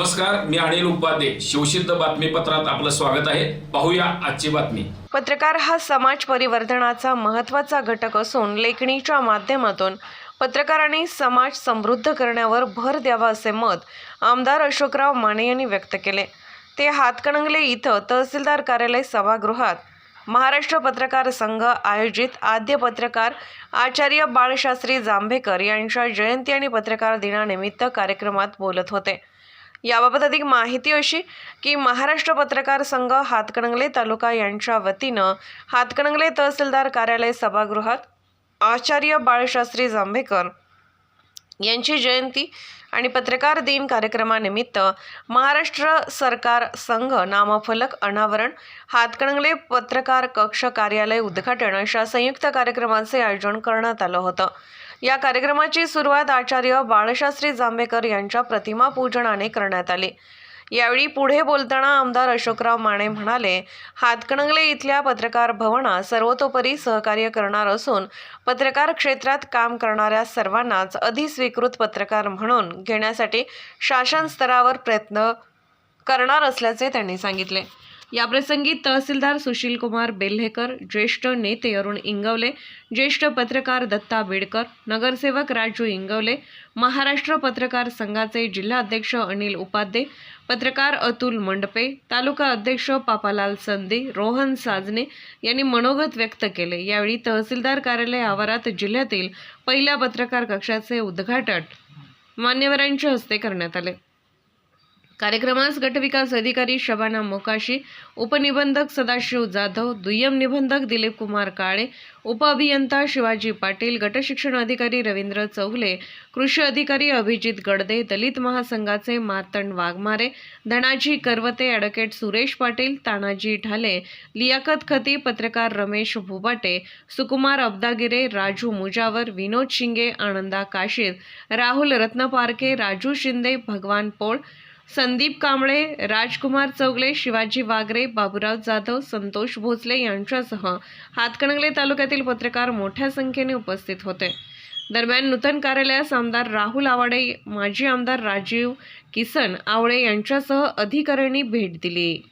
नमस्कार मी अनिल उपाध्ये. शिवसिद्ध बातमीपत्रात आपलं स्वागत आहे. पाहूया आजची बातमी. पत्रकार हा समाज परिवर्तनाचा महत्त्वाचा घटक असून लेखणीच्या माध्यमातून पत्रकारांनी समाज समृद्ध करण्यावर भर द्यावा असे मत आमदार अशोकराव माने यांनी व्यक्त केले. ते हातकणंगले इथं तहसीलदार कार्यालय सभागृहात महाराष्ट्र पत्रकार संघ आयोजित आद्य पत्रकार आचार्य बाळशास्त्री जांभेकर यांच्या जयंती आणि पत्रकार दिनानिमित्त कार्यक्रमात बोलत होते. याबाबत अधिक माहिती अशी की महाराष्ट्र पत्रकार संघ हातकणंगले तालुका यांच्या वतीनं हातकणंगले तहसीलदार कार्यालय सभागृहात आचार्य बाळशास्त्री जांभेकर यांची जयंती आणि पत्रकार दिन कार्यक्रमानिमित्त महाराष्ट्र सरकार संघ नामफलक अनावरण हातकणंगले पत्रकार कक्ष कार्यालय उद्घाटन अशा संयुक्त कार्यक्रमाचे आयोजन करण्यात आलं होतं. या कार्यक्रमाची सुरुवात आचार्य बाळशास्त्री जांभेकर यांच्या प्रतिमा पूजनाने करण्यात आली. यावेळी पुढे बोलताना आमदार अशोकराव माने म्हणाले हातकणंगले इथल्या पत्रकार भवनात सर्वतोपरी सहकार्य करणार असून पत्रकार क्षेत्रात काम करणाऱ्या सर्वांनाच अधिस्वीकृत पत्रकार म्हणून घेण्यासाठी शासन स्तरावर प्रयत्न करणार असल्याचे त्यांनी सांगितले. याप्रसंगी तहसीलदार सुशीलकुमार बेल्हेकर ज्येष्ठ नेते अरुण इंगवले ज्येष्ठ पत्रकार दत्ता बेडकर नगरसेवक राजू इंगवले महाराष्ट्र पत्रकार संघाचे जिल्हाध्यक्ष अनिल उपाध्ये पत्रकार अतुल मंडपे तालुका अध्यक्ष पापालाल संदे रोहन साजने यांनी मनोगत व्यक्त केले. यावेळी तहसीलदार कार्यालय आवारात जिल्ह्यातील पहिल्या पत्रकार कक्षाचे उद्घाटन मान्यवरांच्या हस्ते करण्यात आले. कार्यक्रमास गटविकास अधिकारी शबाना मोकाशी उपनिबंधक सदाशिव जाधव दुय्यम निबंधक दिलीप कुमार काळे उपअभियंता शिवाजी पाटील गटशिक्षण अधिकारी रवींद्र चौगले कृषी अधिकारी अभिजित गडदे दलित महासंघाचे मार्तंड वाघमारे धनाजी करवते ॲडव्होकेट सुरेश पाटील तानाजी ढाले लियाकत खती पत्रकार रमेश भुबाटे सुकुमार अब्दागिरे राजू मुजावर विनोद शिंगे आनंदा काशीद राहुल रत्नपारखे राजू शिंदे भगवान पोळ संदीप कांबळे राजकुमार चौगले शिवाजी वागरे बाबूराव जाधव संतोष भोसले यांच्यासह हातकणंगले तालुक्यातील पत्रकार मोठ्या संख्येने उपस्थित होते. दरम्यान नूतन कार्यालयास आमदार राहुल आवाडे माजी आमदार राजीव किसन आवळे यांच्यासह अधिकाऱ्यांनी भेट दिली.